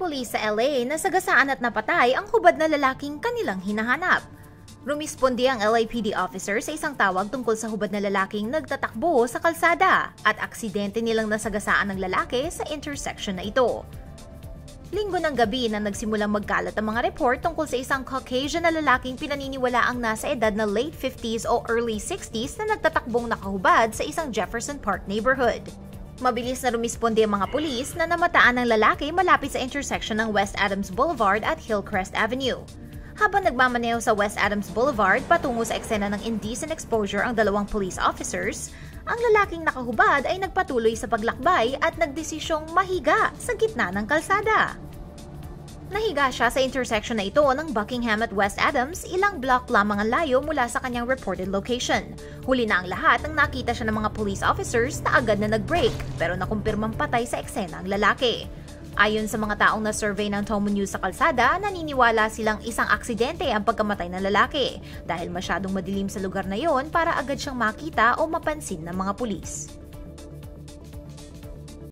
Pulis sa LA na sagasaan at napatay ang hubad na lalaking kanilang hinahanap. Rumispondi ang LAPD officer sa isang tawag tungkol sa hubad na lalaking nagtatakbo sa kalsada at aksidente nilang nasagasaan ng lalaki sa intersection na ito. Linggo ng gabi na nagsimulang magkalat ang mga report tungkol sa isang Caucasian na lalaking pinaniniwala ang nasa edad na late 50s o early 60s na nagtatakbong nakahubad sa isang Jefferson Park neighborhood. Mabilis na rumisponde ang mga pulis na namataan ng lalaki malapit sa intersection ng West Adams Boulevard at Hillcrest Avenue. Habang nagmamaneho sa West Adams Boulevard patungo sa eksena ng indecent exposure ang dalawang police officers, ang lalaking nakahubad ay nagpatuloy sa paglakbay at nagdesisyong mahiga sa gitna ng kalsada. Nahiga siya sa intersection na ito ng Buckingham at West Adams ilang block lamang ang layo mula sa kanyang reported location. Huli na ang lahat nang nakita siya ng mga police officers na agad na nag-break pero nakumpirmang patay sa eksena ang lalaki. Ayon sa mga taong na survey ng Tomo News sa kalsada, naniniwala silang isang aksidente ang pagkamatay ng lalaki dahil masyadong madilim sa lugar na yon para agad siyang makita o mapansin ng mga pulis.